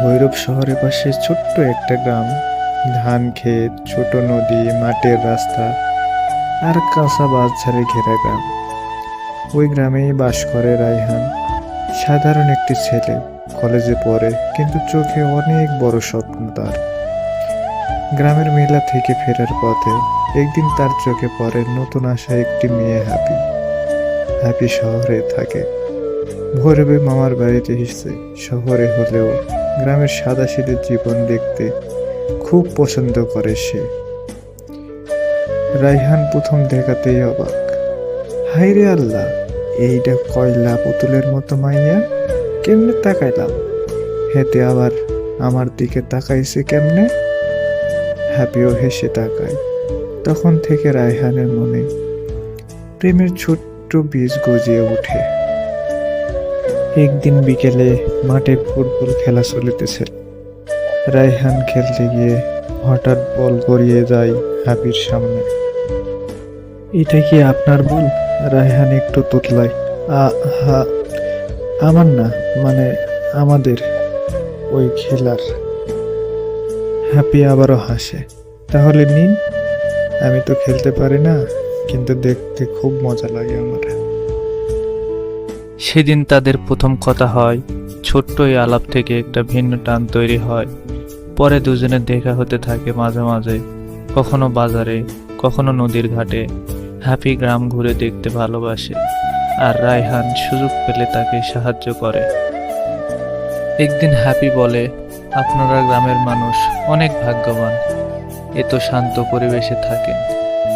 ভৈরব শহরের পাশে ছোট্ট একটা গ্রাম। ধান ক্ষেত, ছোট নদী, মাটির রাস্তা আর কাঁচা বাঁশঝাড়ে ঘেরা গ্রাম। ওই গ্রামেই বাস করে রায়হান। সাধারণ একটি ছেলে। কলেজে পড়ে, কিন্তু চোখে অনেক বড় স্বপ্ন তার। গ্রামের মেলা থেকে ফেরার পথে একদিন তার চোখে পড়ে নতুন আসা একটি মেয়ে হ্যাপি হ্যাপি শহরে থাকে। ভোরবে মামার বাড়িতে এসেছে। শহরে হলেও গ্রামের সাদাসিদের জীবন দেখতে খুব পছন্দ করে সে। রাইহান প্রথম দেখাতেই অবাক। হাই রে আল্লাহ, এইটা কয়লা পুতুলের মতো মাইয়া? কেমনে তাকাইলাম? হেতে আবার আমার দিকে তাকাইছে কেমনে? হ্যাপিও হেসে তাকায়। তখন থেকে রায়হানের মনে প্রেমের ছোট্ট বীজ গজিয়ে ওঠে। একদিন বিকেলে মাঠে ফুটবল খেলা চলিতেছে। রায়হান খেলতে গিয়ে হঠাৎ বল গড়িয়ে যায় হ্যাপির সামনে। এটা কি আপনার বল? রায়হান একটু তুতলায়। হা আমার না মানে আমাদের, ওই খেলার। হ্যাপি আবারও হাসে। তাহলে নিন, আমি তো খেলতে পারি না, কিন্তু দেখতে খুব মজা লাগে আমার। সেদিন তাদের প্রথম কথা হয়, ছোট্ট এই আলাপ থেকে একটা ভিন্ন টান তৈরি হয়। পরে দুজনের দেখা হতে থাকে মাঝে মাঝে, কখনো বাজারে, কখনো নদীর ঘাটে। হ্যাপি গ্রাম ঘুরে দেখতে ভালোবাসে আর রায়হান সুযোগ পেলে তাকে সাহায্য করে। একদিন হ্যাপি বলে, আপনারা গ্রামের মানুষ, অনেক ভাগ্যবান। এত শান্ত পরিবেশে থাকেন।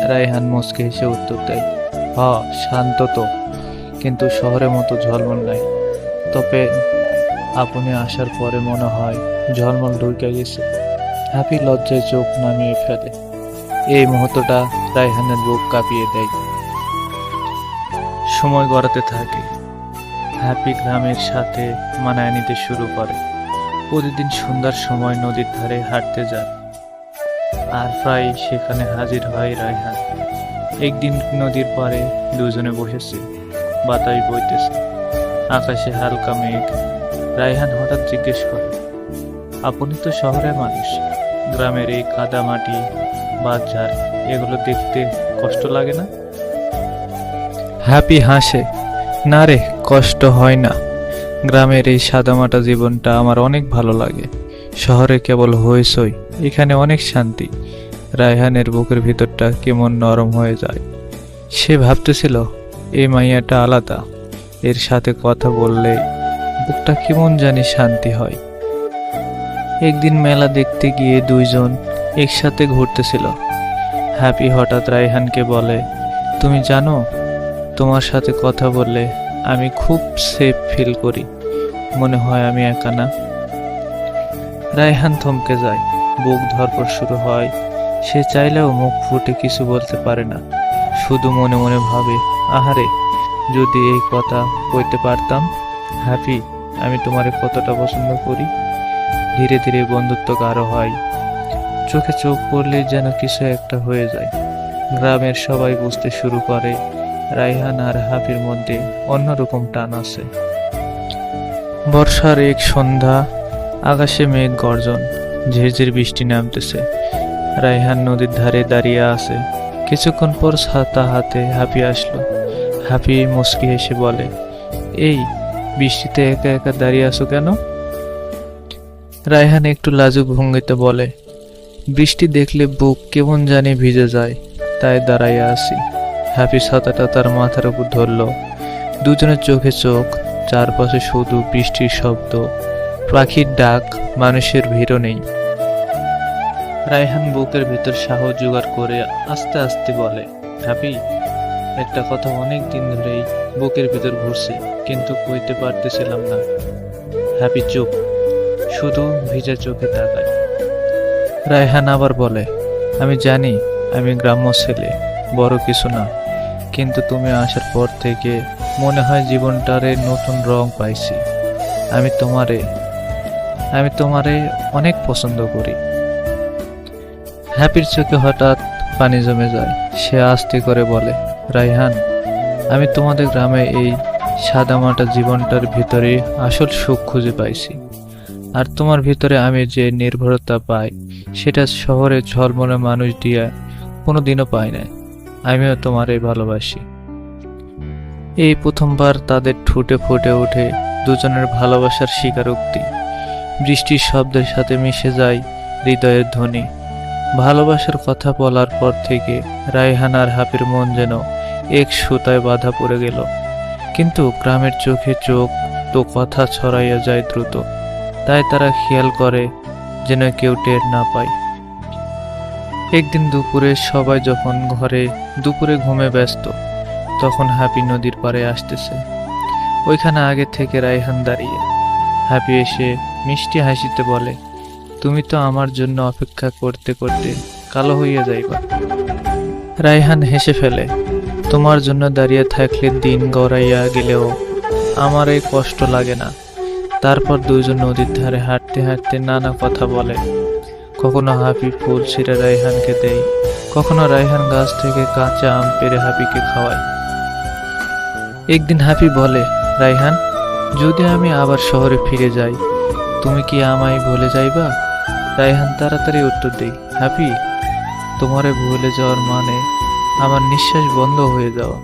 রায়হান মুচকে হেসে উত্তর দেয় হ শান্ত তো। কিন্তু শহরের মতো ঝলমল নাই। তবে আপনি আসার পরে মনে হয় ঝলমল ঢুকে গেছে। হ্যাপি লজ্জায় চোখ নামিয়ে ফেলে। এই মুহূর্তটা রায়হানের বুক কাঁপিয়ে দেয়। সময় গড়াতে থাকে। হ্যাপি গ্রামের সাথে মানায় নিতে শুরু করে। প্রতিদিন সন্ধ্যার সময় নদীর ধারে হাঁটতে যায়। আর প্রায় সেখানে হাজির হয় রায়হান। একদিন নদীর পাড়ে দুজনে বসেছে। বাতাস বইতেছে। আকাশে হালকা মেঘ। রায়হান হঠাৎ জিজ্ঞেস করে, আপনি তো শহরের মানুষ। গ্রামের এই কাদা মাটি, বাজার, এগুলো দেখতে কষ্ট লাগে না? হ্যাপি হাসে, না রে, কষ্ট হয় না। গ্রামের এই সাদামাটা জীবনটা আমার অনেক ভালো লাগে। শহরে কেবল হইসই এখানে অনেক শান্তি। রায়হানের বুকের ভিতরটা কেমন নরম হয়ে যায়। সে ভাবতেছিল এই মাইয়াটা আলাদা। এর সাথে কথা বললে বুকটা কেমন জানি শান্তি হয়। একদিন মেলা দেখতে গিয়ে দুইজন একসাথে ঘুরতেছিল। হ্যাপি হঠাৎ রায়হানকে বলে, তুমি জানো, তোমার সাথে কথা বললে আমি খুব সেফ ফিল করি। মনে হয় আমি একা না। রায়হান থমকে যায়। বুক ধরপর শুরু হয়। সে চাইলেও মুখ ফুটে কিছু বলতে পারে না। শুধু মনে মনে ভাবে আহারে, যদি এই কথা কইতে পারতাম হ্যাপি আমি তোমারে কতটা পছন্দ করি। ধীরে ধীরে বন্ধুত্ব গাঢ় হয়। চোখে চোখ পড়লে যেন কিছু একটা হয়ে যায়। গ্রামের সবাই বুঝতে শুরু করে, রাইহান আর হাফির মধ্যে অন্যরকম টান আছে। বর্ষার এক সন্ধ্যা, আকাশে মেঘ গর্জন, ঝিরঝির বৃষ্টি নামতেছে। রাইহান নদীর ধারে দাঁড়িয়ে আছে। কিছুক্ষণ পর ছাতা হাতে হাঁপি আসলো। হাঁপি মুচকি হেসে বলে, এই, বৃষ্টিতে একা একা দাঁড়িয়ে আছো কেন? রায়হান একটু লাজুক ভঙ্গিতে বলে, বৃষ্টি দেখলে বুক কেমন জানি ভিজে যায়, তাই দাঁড়াইয়া আছি। হ্যাপি ছাতাটা তার মাথার উপর ধরলো। দুজনের চোখে চোখ, চারপাশে শুধু বৃষ্টির শব্দ, পাখির ডাক, মানুষের ভিড়ও নেই। রায়হান বুকের ভিতর সাহস জোগাড় করে আস্তে আস্তে বলে হ্যাপি একটা কথা অনেক দিন ধরেই বুকের ভিতর ঘুরছে, কিন্তু কইতে পারতেছিলাম না। হ্যাপি চুপ, শুধু ভিজা চোখে তাকায়। রায়হান আবার বলে, আমি জানি, আমি গ্রাম্য ছেলে, বড় কিছু না, কিন্তু তুমি আসার পর থেকে মনে হয় জীবনটারে নতুন রং পাইছি। আমি তোমারে আমি তোমারে অনেক পছন্দ করি। হ্যাপির চোখে হঠাৎ পানি জমে যায়। সে আস্তে করে বলে রাইহান, আমি তোমাদের গ্রামে এই সাদামাটা জীবনটার ভিতরে আসল সুখ খুঁজে পাইছি। আর তোমার ভিতরে আমি যে নির্ভরতা পাই, সেটা শহরে ঝলমলে মানুষ দিয়া কোনোদিনও পাই না আমিও তোমারই ভালোবাসি। এই প্রথমবার তাদের ঠুটে ফুটে ওঠে দুজনের ভালোবাসার স্বীকারোক্তি। বৃষ্টির শব্দের সাথে মিশে যায় হৃদয়ের ধ্বনি। ভালোবাসার কথা বলার পর থেকে রায়হান আর হাফির মন যেন এক সুতায় বাধা পড়ে গেল। কিন্তু গ্রামের চোখে চোখ তো কথা ছড়াইয়া যায় দ্রুত। তাই তারা খেয়াল করে যেন কেউ টের না পায়। একদিন দুপুরে সবাই যখন ঘরে দুপুরে ঘুমে ব্যস্ত, তখন হাপি নদীর পাড়ে আসতেছে। ওইখানে আগে থেকে রায়হান দাঁড়িয়ে। হাপি এসে মিষ্টি হাসিতে বলে তুমি তো আমার জন্য অপেক্ষা করতে করতে কালো হইয়া যাইবা। রায়হান হেসে ফেলে, তোমার জন্য দাঁড়িয়ে থাকলে দিন গড়াইয়া গেলেও আমার এই কষ্ট লাগে না। তারপর দুজন নদীর ধারে হাঁটতে হাঁটতে নানা কথা বলে। কখনো হাপি ফুল ছিঁড়ে রায়হানকে দেয়, কখনো রায়হান গাছ থেকে কাঁচা আম পেরে হাপিকে খাওয়ায়। একদিন হাপি বলে, রায়হান, যদি আমি আবার শহরে ফিরে যাই, তুমি কি আমায় ভুলে যাইবা? রায়হান তাড়াতাড়ি উত্তর দেই হ্যাপি তোমারে ভুলে যাওয়ার মানে আমার নিঃশ্বাস বন্ধ হয়ে যাওয়া।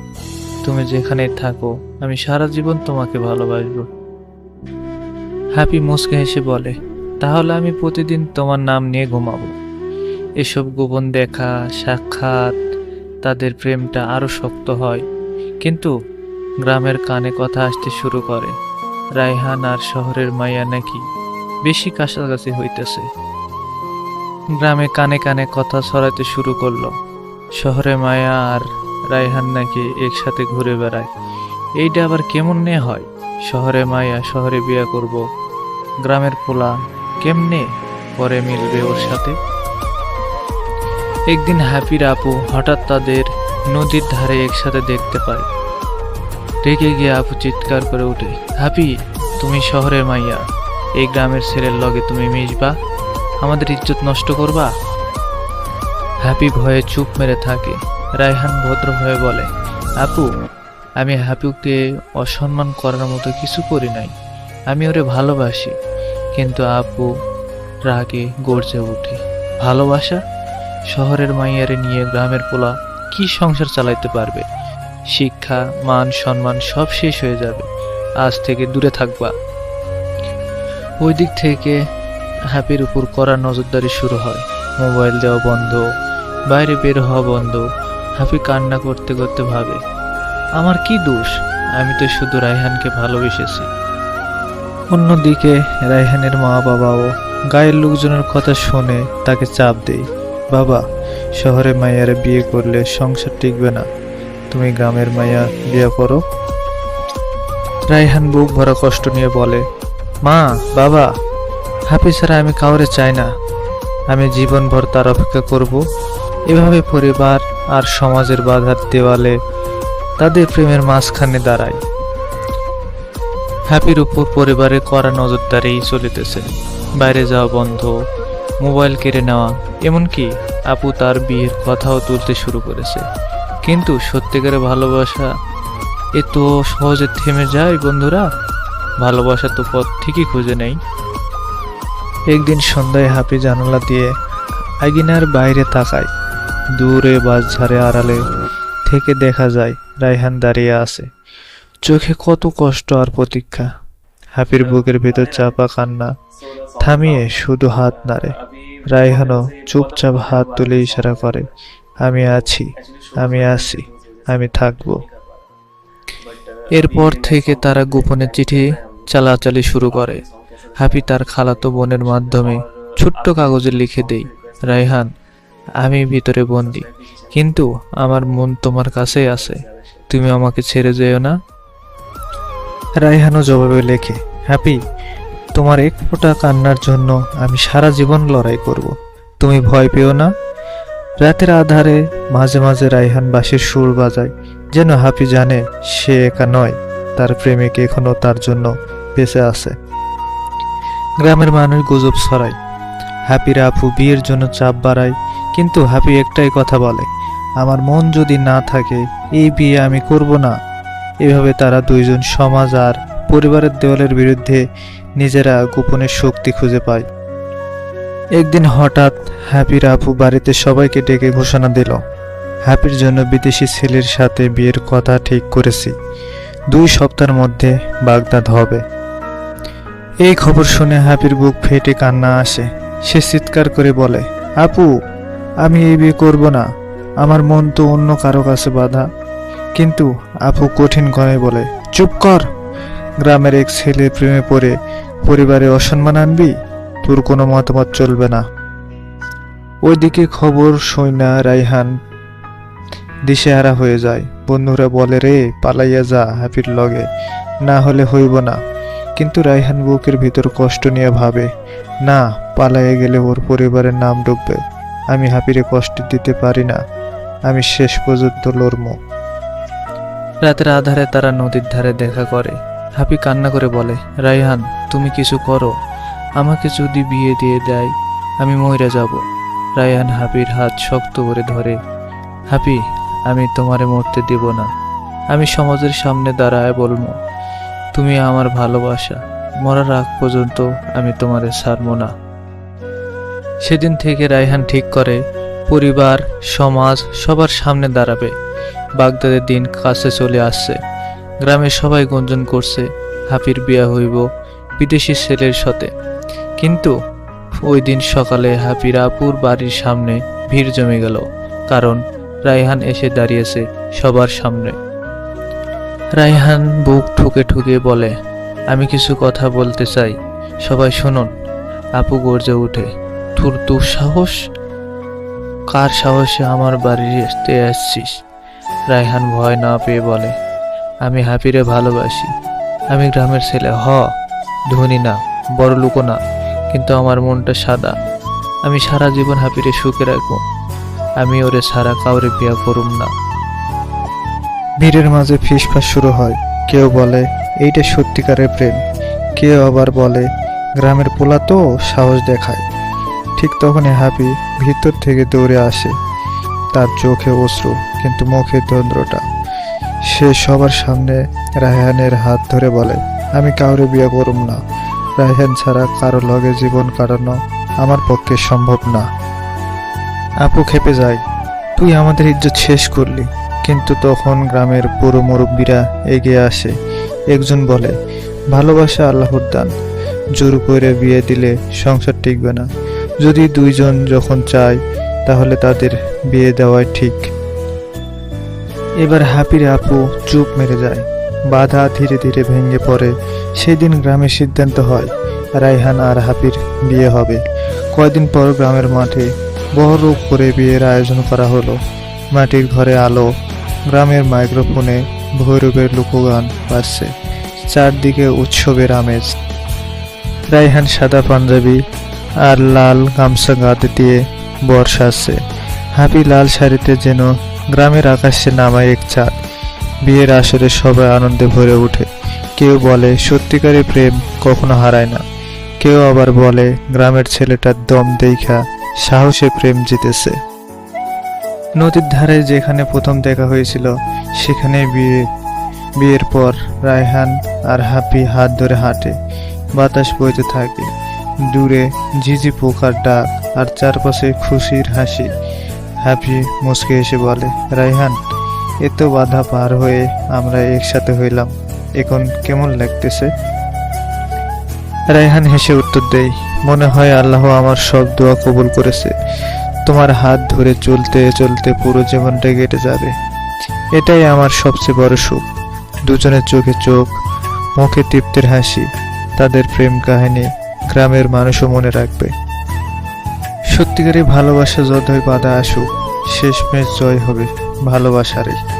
তুমি যেখানে থাকো, আমি সারা জীবন তোমাকে ভালোবাসবো। হ্যাপি মুসকে হেসে বলে, তাহলে আমি প্রতিদিন তোমার নাম নিয়ে ঘুমাবো। এসব গোপন দেখা, সাক্ষাৎ, তাদের প্রেমটা আরও শক্ত হয়। কিন্তু গ্রামের কানে কথা আসতে শুরু করে, রায়হান আর শহরের মাইয়া নাকি বেশি কাছাকাছি হইতেছে। গ্রামে কানে কানে কথা ছড়াতে শুরু করল। শহরে মায়া আর রায়হান নাকি একসাথে ঘুরে বেড়ায়। এইটা আবার কেমন নে হয়? শহরে মায়া, শহরে বিয়ে করব। গ্রামের পোলা কেমনে পরে মিলবে ওর সাথে? একদিন হ্যাপির আপু হঠাৎ তাদের নদীর ধারে একসাথে দেখতে পায়। রেগে গিয়ে আপু চিৎকার করে ওঠে হ্যাপি তুমি শহরের মাইয়া, এই গ্রামের ছেলের লগে তুমি মিশবা? আমাদের ইজ্জত নষ্ট করবা? হ্যাপি ভয়ে চুপ মেরে থাকে। রায়হান ভদ্র হয়ে বলে, আপু, আমি হ্যাপিকে অসম্মান করার মতো কিছু করি নাই। আমি ওরে ভালোবাসি, কিন্তু আপু রাগে গর্জে ওঠে। ভালোবাসা? শহরের মাইয়ারে নিয়ে গ্রামের পোলা কি সংসার চালাইতে পারবে? শিক্ষা, মান, সম্মান সব শেষ হয়ে যাবে। আজ থেকে দূরে থাকবা। ওই দিক থেকে হ্যাপির উপর কড়া নজরদারি শুরু হয়। মোবাইল দেওয়া বন্ধ, বাইরে বের হওয়া বন্ধ। হ্যাপি কান্না করতে করতে ভাবে, আমার কি দোষ? আমি তো শুধু রায়হানকে ভালোবেসেছি। অন্যদিকে রায়হানের মা বাবাও গায়ের লোকজনের কথা শুনে তাকে চাপ দেয়, বাবা, শহরে মাইয়ারে বিয়ে করলে সংসার টিকবে না। তুমি গ্রামের মাইয়া, বিয়ে করো। রায়হান বুক ভরা কষ্ট নিয়ে বলে, মা, বাবা হাফি ছাড়া আমি কাউরে চাই না। আমি জীবনভর তার অপেক্ষা করব। এভাবে পরিবার আর সমাজের বাধার দেওয়ালে তাদের প্রেমের মাঝখানে দাঁড়ায় হ্যাপির উপর পরিবারে কড়া নজরদারি চলিতেছে। বাইরে যাওয়া বন্ধ, মোবাইল কেড়ে নেওয়া, এমনকি আপু তার বিয়ের কথাও তুলতে শুরু করেছে। কিন্তু সত্যিকারের ভালোবাসা এ তো সহজে থেমে যায় বন্ধুরা? ভালোবাসা তো পথ ঠিকই খুঁজে নেই। একদিন সন্ধ্যায় হাপি জানালা দিয়ে আইগিনার বাইরে তাকায়। দূরে বাসঝাড়ে আড়ালে থেকে দেখা যায় রায়হান দাঁড়িয়ে আছে। চোখে কত কষ্ট আর প্রতীক্ষা। হাপির বুকের ভেতর চাপা কান্না। থামিয়ে শুধু হাত নাড়ে। রায়হানও চুপচাপ হাত তুলে ইশারা করে, আমি আছি আমি আছি, আমি থাকব। এরপর থেকে তারা গোপনে চিঠি চালাচালি শুরু করে। হাপি তার খালাতো বোনের মাধ্যমে ছোট্ট কাগজে লিখে দেই, রায়হান, আমি ভিতরে বন্দি, কিন্তু আমার মন তোমার কাছেই আছে, তুমি আমাকে ছেড়ে যেও না? রায়হানও জবাবে লেখে হ্যাপি তোমার এক ফোঁটা কান্নার জন্য আমি সারা জীবন লড়াই করব, তুমি ভয় পেও না? রাতের আধারে মাঝে মাঝে রায়হান বাসের সুর বাজায়, যেন হাপি জানে সে একা নয়, তার প্রেমিক এখনও তার জন্য বেঁচে আছে। গ্রামের মানুষ গুজব ছড়ায়। হ্যাপির আপু বিয়ের জন্য চাপ বাড়ায়, কিন্তু হ্যাপি একটাই কথা বলে, আমার মন যদি না থাকে, এই বিয়ে আমি করব না। এভাবে তারা দুইজন সমাজ আর পরিবারের দেওয়ালের বিরুদ্ধে নিজেরা গোপনে শক্তি খুঁজে পায়। একদিন হঠাৎ হ্যাপির আপু বাড়িতে সবাইকে ডেকে ঘোষণা দিল হ্যাপির জন্য বিদেশি ছেলের সাথে বিয়ের কথা ঠিক করেছি। দুই সপ্তাহের মধ্যে বাগদাদ হবে। এই খবর শুনে হাপির বুক ফেটে কান্না আসে। সে চিৎকার করে বলে, আপু, আমি এই বিয়ে করব না। আমার মন তো অন্য কারও কাছে বাধা। কিন্তু আপু কঠিন গয়ে বলে, চুপ কর। গ্রামের এক ছেলে প্রেমে পড়ে, পরিবারে অসম্মান আনবি? তোর কোনো মতামত চলবে না। ওইদিকে খবর সৈনা রাইহান দিশেহারা হয়ে যায়। বন্ধুরা বলে, রে, পালাইয়া যা হ্যাপির লগে। না হলে হইব না। কিন্তু রায়হান বুকের ভিতর কষ্ট নিয়ে ভাবে, না পালাইয়া গেলে ওর পরিবারের নাম ডুববে। আমি হাপিরে কষ্ট দিতে পারি না। আমি শেষ পর্যন্ত লড়ম রাতের আধারে তারা নদীর ধারে দেখা করে। হাপি কান্না করে বলে, রায়হান, তুমি কিছু করো। আমাকে যদি বিয়ে দিয়ে দেয়, আমি মইরা যাব। রায়হান হাপির হাত শক্ত করে ধরে, হাপি, আমি তোমারে মরতে দেব না। আমি সমাজের সামনে দাঁড়ায় বলব। তুমি আমার ভালোবাসা। মরার আগ পর্যন্ত আমি তোমারে ছাড়বো না। সেদিন থেকে রায়হান ঠিক করে, পরিবার, সমাজ সবার সামনে দাঁড়াবে। বাগদাদের দিন কাছে চলে আসছে। গ্রামের সবাই গুঞ্জন করছে, হাফির বিয়া হইব বিদেশি ছেলের সাথে। কিন্তু ওই দিন সকালে হাফির আপুর বাড়ির সামনে ভিড় জমে গেল, কারণ রায়হান এসে দাঁড়িয়েছে সবার সামনে। রায়হান বুক ঠুকে ঠুকে বলে, আমি কিছু কথা বলতে চাই। সবাই শুনুন। আপু গর্জে উঠে তোর দুঃসাহস? কার সাহসে আমার বাড়িতে আসছিস? রায়হান ভয় না পেয়ে বলে, আমি হাফিরে ভালোবাসি। আমি গ্রামের ছেলে, হ, ধনী না, বড় লুকো না, কিন্তু আমার মনটা সাদা। আমি সারা জীবন হাফিরে সুখে রাখব। আমি ওরে সারা কাউরে বিয়া করুম না। ভিড়ের মাঝে ফিসফাস শুরু হয়। কেউ বলে, এইটা সত্যিকারের প্রেম। কেউ আবার বলে, গ্রামের পোলা তো সাহস দেখায়। ঠিক তখনই হ্যাপি ভিতর থেকে দৌড়ে আসে। তার চোখে অশ্রু, কিন্তু মুখে দ্বন্দ্বটা সে সবার সামনে রায়হানের হাত ধরে বলে, আমি কাউরে বিয়ে করুম না। রায়হান ছাড়া কারও লগে জীবন কাটানো আমার পক্ষে সম্ভব না। আপু খেপে যায়, তুই আমাদের ইজ্জত শেষ করলি। কিন্তু তখন গ্রামের পুরো মুরব্বীরা এগিয়ে আসে। একজন বলে, ভালোবাসা আল্লাহর দান। জোর করে বিয়ে দিলে সংসার টিকবে না। যদি দুইজন যখন চায়, তাহলে তাদের বিয়ে দেওয়াই ঠিক। এবার হাপির আপু চুপ মেরে যায়। বাধা ধীরে ধীরে ভেঙে পড়ে। সেদিন গ্রামে সিদ্ধান্ত হয় রাইহান আর হাপির বিয়ে হবে। কয়দিন পর গ্রামের মাঠে বড় করে বিয়ের আয়োজন করা হলো। মাটির ঘরে আলো গ্রামের মাইক্রোফোনে ভৈরবের লোকগান বাজছে। চারদিকে উৎসবের আমেজ রাইহান সাদা পাঞ্জাবি আর লাল গামছা গাঁদে দিয়ে বর্ষাচ্ছে হাপি লাল শাড়িতে যেন গ্রামের আকাশে নামায় এক চাঁদ। বিয়ের আসরে সবাই আনন্দে ভরে ওঠে। কেউ বলে, সত্যিকারের প্রেম কখনো হারায় না। কেউ আবার বলে, গ্রামের ছেলেটার দম দেখা সাহসে প্রেম জিতেছে। নদীর ধারে যেখানে প্রথম দেখা হয়েছিল, সেখানে বিয়ে, বিয়ের পর রায়হান আর হাপি হাত ধরে হাঁটে। বাতাস বইতে থাকে। দূরে ঝিঝি পোকার ডাক আর চারপাশে খুশির হাসি। হ্যাপি মুসকে এসে বলে, রায়হান এত বাধা পার হয়ে আমরা একসাথে হইলাম। এখন কেমন লাগতেছে? রায়হান হেসে উত্তর দেয়, মনে হয় আল্লাহ আমার সব দোয়া কবুল করেছে। তোমার হাত ধরে চলতে চলতে পুরো জীবনটা কেটে যাবে। এটাই আমার সবচেয়ে বড় সুখ। দুজনের চোখে চোখ, মুখে তৃপ্তির হাসি, তাদের প্রেম কাহিনী গ্রামের মানুষও মনে রাখবে। সত্যিকারই ভালোবাসা যতই বাধা আসুক শেষ মেশ জয় হবে ভালোবাসারই।